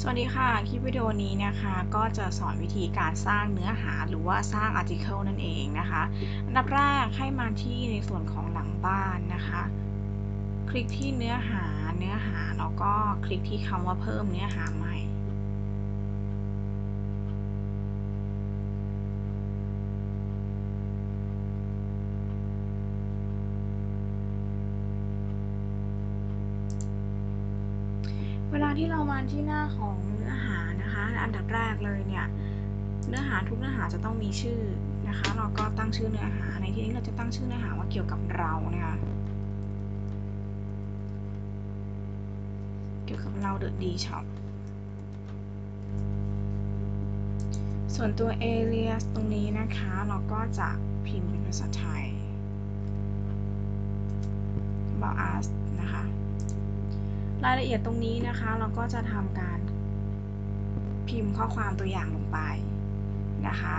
สวัสดีค่ะ คลิปวิดีโอนี้นะคะก็จะสอนวิธีการสร้างเนื้อหาหรือว่าสร้างอาร์ติเคิลนั่นเองนะคะอันดับแรกให้มาที่ในส่วนของหลังบ้านนะคะ คลิกที่เนื้อหาเนื้อหาแล้วก็คลิกที่คำว่าเพิ่มเนื้อหาใหม่ ลาที่เรามาที่หน้าของเนื้อหานะคะ อันดับแรกเลยเนี่ย เนื้อหาทุกเนื้อหาจะต้องมีชื่อนะคะ เราก็ตั้งชื่อเนื้อหา ในที่นี้เราจะตั้งชื่อเนื้อหาว่าเกี่ยวกับเรานะคะ เกี่ยวกับเรา The D Shop ส่วนตัว alias ตรงนี้นะคะ เราก็จะพิมพ์เป็นภาษาไทย about us นะคะ รายละเอียดตรงนี้นะคะ เราก็จะทำการพิมพ์ข้อความตัวอย่างลงไปนะคะ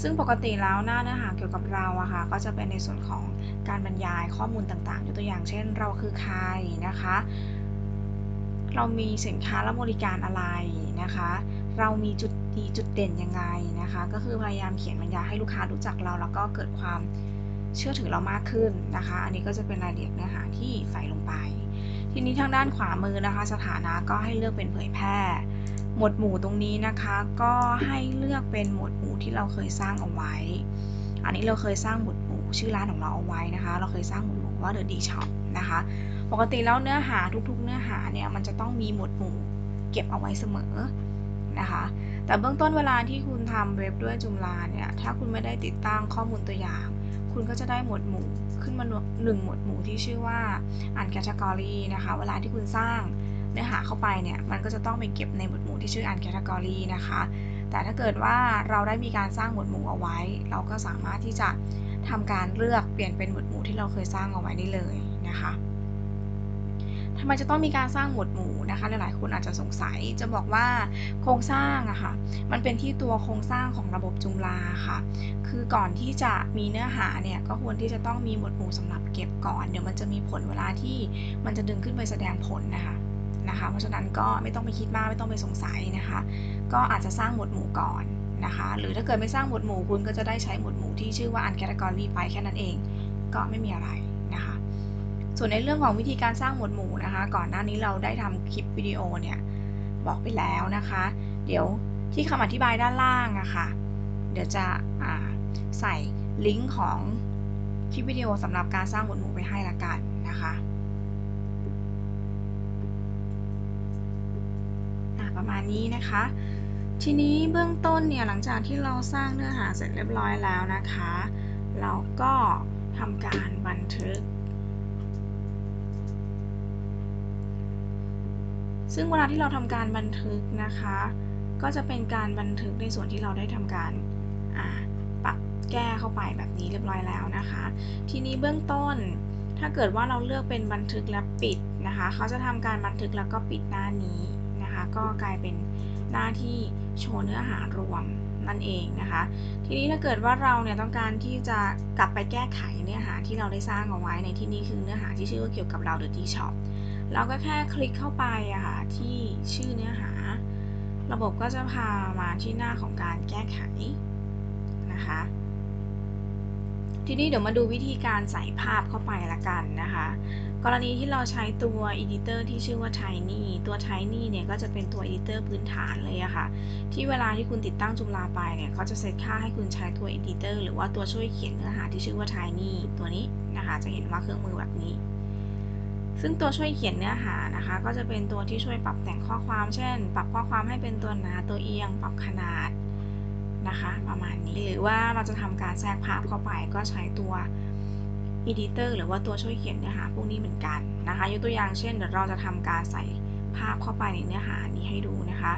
ซึ่งปกติแล้วหน้าเนื้อหาเกี่ยวกับเราอะค่ะก็จะเป็นในส่วนของการบรรยายข้อมูลต่างๆยกตัวอย่างเช่น เราคือใครนะคะ เรามีสินค้าและบริการอะไรนะคะ เรามีจุดดีจุดเด่นยังไงนะคะ ก็คือพยายามเขียนบรรยายให้ลูกค้ารู้จักเรา แล้วก็เกิดความเชื่อถือเรามากขึ้นนะคะ อันนี้ก็จะเป็นรายละเอียดเนื้อหาที่ใส่ลงไป ทีนี้ทางด้านขวามือนะคะ สถานะก็ให้เลือกเป็นเผยแพร่ หมวดหมู่ตรงนี้นะคะ ก็ให้เลือกเป็นหมวดหมู่ที่เราเคยสร้างเอาไว้ อันนี้เราเคยสร้างหมวดหมู่ชื่อร้านของเราเอาไว้นะคะ เราเคยสร้างหมวดหมู่ว่า The D Shop นะคะ ปกติแล้วเนื้อหาทุกๆ เนื้อหาเนี่ยมันจะต้องมีหมวดหมู่เก็บเอาไว้เสมอนะคะแต่เบื้องต้นเวลาที่คุณทำเว็บด้วยจุมลาเนี่ย ถ้าคุณไม่ได้ติดตั้งข้อมูลตัวอย่าง คุณก็จะได้หมวดหมู่ขึ้นมาหนึ่งหมวดหมู่ที่ชื่อว่าอ่าน category นะคะ เวลาที่คุณสร้างเนื้อหาเข้าไปเนี่ยมันก็จะต้องไปเก็บในหมวดหมู่ที่ชื่ออ่าน category นะคะ แต่ถ้าเกิดว่าเราได้มีการสร้างหมวดหมู่เอาไว้ เราก็สามารถที่จะทำการเลือกเปลี่ยนเป็นหมวดหมู่ที่เราเคยสร้างเอาไว้ได้เลยนะคะ ทำไมจะต้องมีการสร้างหมวดหมู่นะคะ หลายๆ คนอาจจะสงสัยจะบอกว่าโครงสร้างอะค่ะมันเป็นที่ตัวโครงสร้างของระบบจุมลาค่ะ คือก่อนที่จะมีเนื้อหาเนี่ยก็ควรที่จะต้องมีหมวดหมู่สำหรับเก็บก่อน เดี๋ยวมันจะมีผลเวลาที่มันจะดึงขึ้นไปแสดงผลนะคะนะคะ เพราะฉะนั้นก็ไม่ต้องไปคิดมากไม่ต้องไปสงสัยนะคะ ก็อาจจะสร้างหมวดหมู่ก่อนนะคะ หรือถ้าเกิดไม่สร้างหมวดหมู่คุณก็จะได้ใช้หมวดหมู่ที่ชื่อว่า u n category ไปแค่นั้นเอง ก็ไม่มีอะไรนะคะ ส่วนในเรื่องของวิธีการสร้างหมวดหมู่นะคะ ก่อนหน้านี้เราได้ทำคลิปวิดีโอเนี่ยบอกไปแล้วนะคะ เดี๋ยวที่คำอธิบายด้านล่างอะคะ่ะ เดี๋ยวจะใส่ลิงก์ของคลิปวิดีโอสำหรับการสร้างหมวดหมู่ไปให้ละกันนะคะประมาณนี้นะคะ ทีนี้เบื้องต้นเนี่ยหลังจากที่เราสร้างเนื้อหาเสร็จเรียบร้อยแล้วนะคะ เราก็ทำการบันทึก ซึ่งเวลาที่เราทำการบันทึกนะคะ ก็จะเป็นการบันทึกในส่วนที่เราได้ทำการปรับแก้เข้าไปแบบนี้เรียบร้อยแล้วนะคะ ทีนี้เบื้องต้น ถ้าเกิดว่าเราเลือกเป็นบันทึกและปิดนะคะ เขาจะทำการบันทึกแล้วก็ปิดหน้านี้นะคะ ก็กลายเป็นหน้าที่โชว์เนื้อหารวมนั่นเองนะคะ ทีนี้ถ้าเกิดว่าเราเนี่ยต้องการที่จะกลับไปแก้ไขเนื้อหาที่เราได้สร้างเอาไว้ในที่นี้คือเนื้อหาที่ชื่อว่าเกี่ยวกับเรา The T Shop เราก็แค่คลิกเข้าไปอะค่ะที่ชื่อเนื้อหา ระบบก็จะพามาที่หน้าของการแก้ไขนะคะ ทีนี้เดี๋ยวมาดูวิธีการใส่ภาพเข้าไปละกันนะคะ กรณีที่เราใช้ตัว editor ที่ชื่อว่า Tiny ตัว Tiny เนี่ยก็จะเป็นตัว editor พื้นฐานเลยอะค่ะ ที่เวลาที่คุณติดตั้งจุมลาไปเนี่ยเขาจะเซตค่าให้คุณใช้ตัว editor หรือว่าตัวช่วยเขียนเนื้อหาที่ชื่อว่า Tiny ตัวนี้นะคะ จะเห็นว่าเครื่องมือแบบนี้ ซึ่งตัวช่วยเขียนเนื้อหานะคะ ก็จะเป็นตัวที่ช่วยปรับแต่งข้อความ เช่น ปรับข้อความให้เป็นตัวหนาตัวเอียง ปรับขนาดนะคะประมาณนี้ หรือว่าเราจะทำการแทรกภาพเข้าไปก็ใช้ตัว editor หรือว่าตัวช่วยเขียนเนื้อหาพวกนี้เหมือนกันนะคะ ยกตัวอย่างเช่นเดี๋ยวเราจะทำการใส่ภาพเข้าไปในเนื้อหานี้ให้ดูนะคะ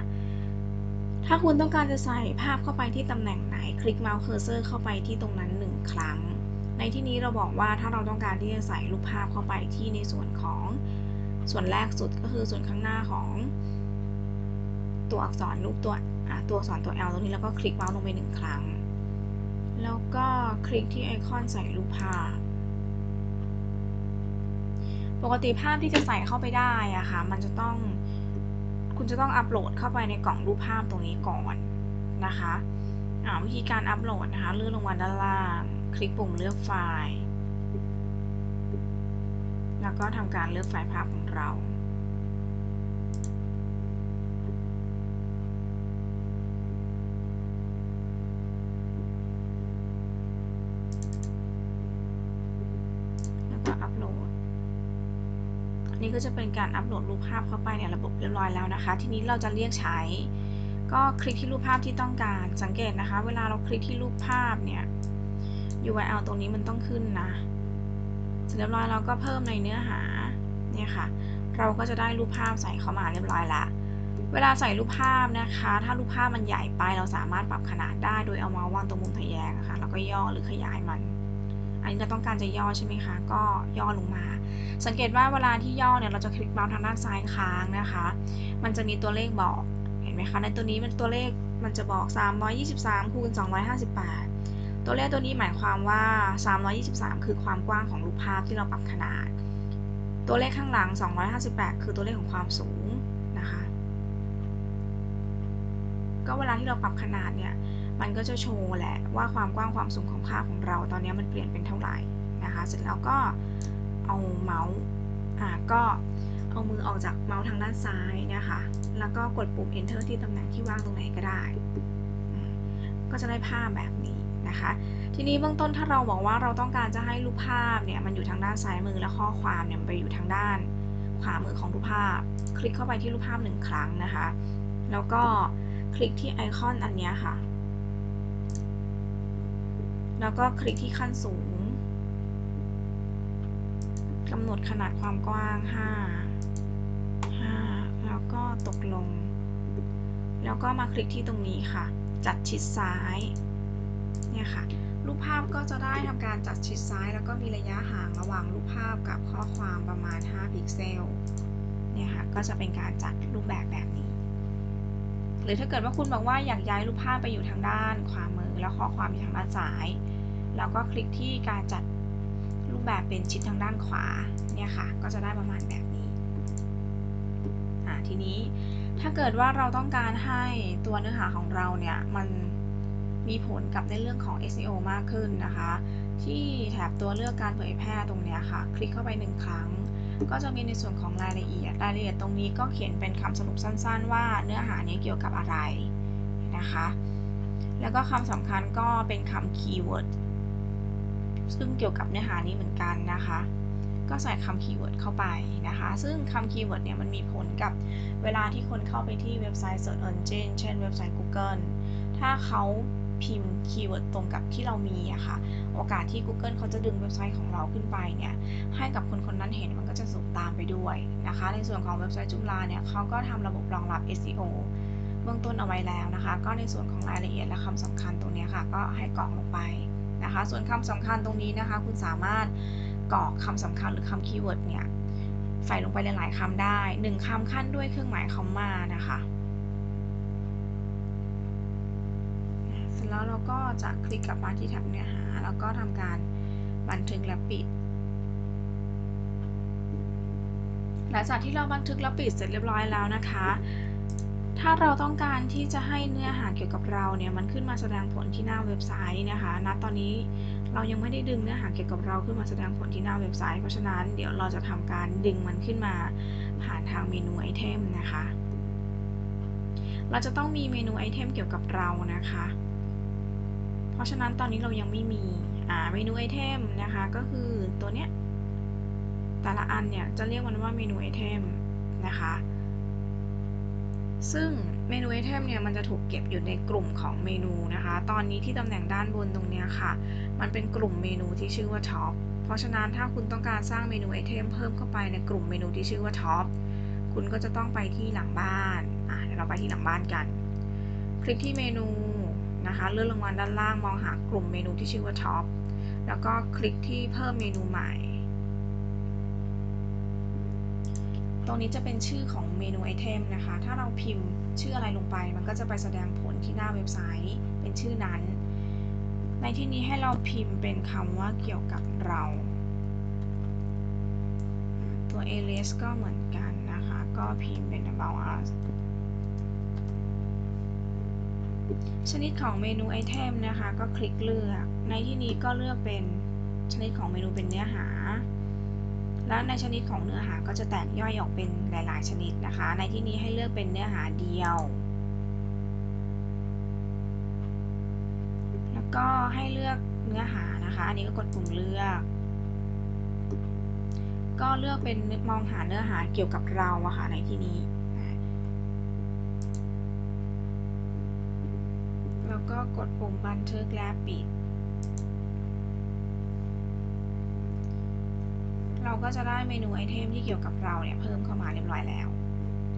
ถ้าคุณต้องการจะใส่ภาพเข้าไปที่ตำแหน่งไหน คลิกเมาส์เคอร์เซอร์เข้าไปที่ตรงนั้นหนึ่งครั้ง ในที่นี้เราบอกว่าถ้าเราต้องการที่จะใส่รูปภาพเข้าไปที่ในส่วนของส่วนแรกสุดก็คือส่วนข้างหน้าของตัวอักษรรูปตัวตัวอักษรตัว L ตรงนี้แล้วก็คลิกเมาส์ลงไปหนึ่งครั้ง แล้วก็คลิกที่ไอคอนใส่รูปภาพ ปกติภาพที่จะใส่เข้าไปได้อะค่ะ มันจะต้องคุณจะต้องอัปโหลดเข้าไปในกล่องรูปภาพตรงนี้ก่อนนะคะวิธีการอัปโหลดนะคะเลื่อนลงมาด้านล่าง คลิกปุ่มเลือกไฟล์ แล้วก็ทำการเลือกไฟล์ภาพของเรา แล้วก็อัปโหลดอันนี้ก็จะเป็นการอัปโหลดรูปภาพเข้าไปในระบบเรียบร้อยแล้วนะคะ ทีนี้เราจะเรียกใช้ก็คลิกที่รูปภาพที่ต้องการ สังเกตนะคะ เวลาเราคลิกที่รูปภาพเนี่ย URL ตรงนี้มันต้องขึ้นนะเสร็จเรียบร้อยเราก็เพิ่มในเนื้อหาเนี่ยค่ะ เราก็จะได้รูปภาพใส่เข้ามาเรียบร้อยละเวลาใส่รูปภาพนะคะ ถ้ารูปภาพมันใหญ่ไปเราสามารถปรับขนาดได้โดยเอาเมาส์วางตรงมุมทะแยงนะคะแล้วก็ย่อหรือขยายมัน อันนี้เราต้องการจะย่อใช่ไหมคะ ก็ย่อลงมา สังเกตว่าเวลาที่ย่อเนี่ยเราจะคลิกเมาส์ทางด้านซ้ายค้างนะคะ มันจะมีตัวเลขบอก เห็นไหมคะ ในตัวนี้มันตัวเลขมันจะบอก 323คูณ258 ตัวเลขตัวนี้หมายความว่า 323 คือความกว้างของรูปภาพที่เราปรับขนาด ตัวเลขข้างหลัง 258 คือตัวเลขของความสูงนะคะ ก็เวลาที่เราปรับขนาดเนี่ย มันก็จะโชว์แหละว่าความกว้างความสูงของภาพของเรา ตอนนี้มันเปลี่ยนเป็นเท่าไหร่นะคะ เสร็จแล้วก็เอาเมาส์ อ่า ก็เอามือออกจากเมาส์ทางด้านซ้ายนะคะ แล้วก็กดปุ่ม enter ที่ตำแหน่งที่ว่างตรงไหนก็ได้ ก็จะได้ภาพแบบนี้ นะคะ ทีนี้เบื้องต้นถ้าเราบอกว่าเราต้องการจะให้รูปภาพเนี่ยมันอยู่ทางด้านซ้ายมือและข้อความเนี่ยไปอยู่ทางด้านขวามือของรูปภาพ คลิกเข้าไปที่รูปภาพหนึ่งครั้งนะคะ แล้วก็คลิกที่ไอคอนอันนี้ค่ะ แล้วก็คลิกที่ขั้นสูงกำหนดขนาดความกว้าง 5 5 แล้วก็ตกลง แล้วก็มาคลิกที่ตรงนี้ค่ะ จัดชิดซ้าย เนี่ยค่ะ รูปภาพก็จะได้ทำการจัดชิดซ้าย แล้วก็มีระยะห่างระหว่างรูปภาพกับข้อความประมาณ 5 พิกเซล เนี่ยค่ะ ก็จะเป็นการจัดรูปแบบแบบนี้ หรือถ้าเกิดว่าคุณบอกว่าอยากย้ายรูปภาพไปอยู่ทางด้านขวามือ แล้วข้อความอยู่ทางด้านซ้ายแล้วก็คลิกที่การจัดรูปแบบเป็นชิดทางด้านขวา เนี่ยค่ะ ก็จะได้ประมาณแบบนี้ ทีนี้ถ้าเกิดว่าเราต้องการให้ตัวเนื้อหาของเราเนี่ยมัน มีผลกับในเรื่องของ SEO มากขึ้นนะคะ ที่แถบตัวเลือกการเผยแพร่ตรงนี้ค่ะ คลิกเข้าไปหนึ่งครั้ง ก็จะมีในส่วนของรายละเอียด รายละเอียดตรงนี้ก็เขียนเป็นคำสรุปสั้น ๆ ว่าเนื้อหานี้เกี่ยวกับอะไรนะคะ แล้วก็คำสำคัญก็เป็นคำคีย์เวิร์ดซึ่งเกี่ยวกับเนื้อหานี้เหมือนกันนะคะ ก็ใส่คำคีย์เวิร์ดเข้าไปนะคะ ซึ่งคำคีย์เวิร์ดเนี่ยมันมีผลกับเวลาที่คนเข้าไปที่เว็บไซต์ Search Engine เช่นเว็บไซต์ Google ถ้าเขา พิมพ์คีย์เวิร์ดตรงกับที่เรามีอะค่ะ โอกาสที่ Google เขาจะดึงเว็บไซต์ของเราขึ้นไปเนี่ย ให้กับคนคนนั้นเห็นมันก็จะสูงตามไปด้วยนะคะ ในส่วนของเว็บไซต์จุฬาเนี่ยเขาก็ทำระบบรองรับ SEO เบื้องต้นเอาไว้แล้วนะคะ ก็ในส่วนของรายละเอียดและคำสำคัญตรงนี้ค่ะ ก็ให้กรอกลงไปนะคะ ส่วนคำสำคัญตรงนี้นะคะ คุณสามารถกรอกคำสำคัญหรือคำคีย์เวิร์ดเนี่ยใส่ลงไปหลายๆคำได้หนึ่งคำขั้นด้วยเครื่องหมายคอมมานะคะ แล้วเราก็จะคลิกกลับมาที่แท็บเนื้อหา แล้วก็ทำการบันทึกและปิด หลังจากที่เราบันทึกและปิดเสร็จเรียบร้อยแล้วนะคะ ถ้าเราต้องการที่จะให้เนื้อหาเกี่ยวกับเราเนี่ยมันขึ้นมาแสดงผลที่หน้าเว็บไซต์นะคะณตอนนี้เรายังไม่ได้ดึงเนื้อหาเกี่ยวกับเราขึ้นมาแสดงผลที่หน้าเว็บไซต์ เพราะฉะนั้นเดี๋ยวเราจะทำการดึงมันขึ้นมาผ่านทางเมนูไอเทมนะคะ เราจะต้องมีเมนูไอเทมเกี่ยวกับเรานะคะ ราะฉะนั้นตอนนี้เรายังไม่มีอ่าเมนูไอเทมนะคะก็คือตัวเนี้ยแต่ละอันเนี่ยจะเรียกมันว่าเมนูไอเทมนะคะซึ่งเมนูไอเทมเนี่ยมันจะถูกเก็บอยู่ในกลุ่มของเมนูนะคะ ตอนนี้ที่ตำแหน่งด้านบนตรงนี้ค่ะ มันเป็นกลุ่มเมนูที่ชื่อว่าท็อปเพราะฉะนั้นถ้าคุณต้องการสร้างเมนูไอเทมเพิ่มเข้าไปในกลุ่มเมนูที่ชื่อว่าท็อปคุณก็จะต้องไปที่หลังบ้านอ่าเดี๋ยวเราไปที่หลังบ้านกัน คลิกที่เมนู นะคะ เลื่อนลงมาด้านล่างมองหากลุ่มเมนูที่ชื่อว่าท็อปแล้วก็คลิกที่เพิ่มเมนูใหม่ ตรงนี้จะเป็นชื่อของเมนูไอเทมนะคะ ถ้าเราพิมพ์ชื่ออะไรลงไป มันก็จะไปแสดงผลที่หน้าเว็บไซต์เป็นชื่อนั้น ในที่นี้ให้เราพิมพ์เป็นคำว่าเกี่ยวกับเรา ตัว alias ก็เหมือนกันนะคะ ก็พิมพ์เป็น about us ชนิดของเมนูไอเทมนะคะ ก็คลิกเลือก ในที่นี้ก็เลือกเป็นชนิดของเมนูเป็นเนื้อหา และในชนิดของเนื้อหาก็จะแตกย่อยออกเป็นหลาย ๆ ชนิดนะคะ ในที่นี้ให้เลือกเป็นเนื้อหาเดียว แล้วก็ให้เลือกเนื้อหานะคะ อันนี้ก็กดปุ่มเลือก ก็เลือกเป็นมองหาเนื้อหาเกี่ยวกับเราอะค่ะในที่นี้ ก็กดปุ่มบันทึกและปิด เราก็จะได้เมนูไอเทมที่เกี่ยวกับเราเนี่ยเพิ่มเข้ามาเรียบร้อยแล้ว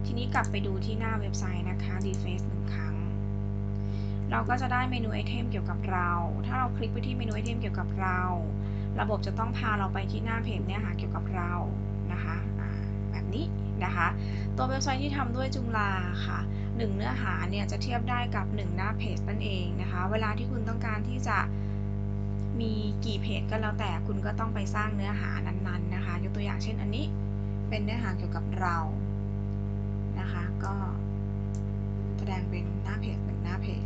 ทีนี้กลับไปดูที่หน้าเว็บไซต์นะคะ Deface หนึ่งครั้ง เราก็จะได้เมนูไอเทมเกี่ยวกับเรา ถ้าเราคลิกไปที่เมนูไอเทมเกี่ยวกับเรา ระบบจะต้องพาเราไปที่หน้าเพจเนื้อหาเกี่ยวกับเรานะคะแบบนี้นะคะ ตัวเว็บไซต์ที่ทำด้วยจุงลาค่ะ หนึ่งเนื้อหาเนี่ยจะเทียบได้กับ 1 หน้าเพจนั่นเองนะคะ เวลาที่คุณต้องการที่จะมีกี่เพจก็แล้วแต่คุณก็ต้องไปสร้างเนื้อหานั้นๆนะคะยกตัวอย่างเช่นอันนี้เป็นเนื้อหาเกี่ยวกับเรานะคะ ก็แสดงเป็นหน้าเพจหนึ่งหน้าเพจ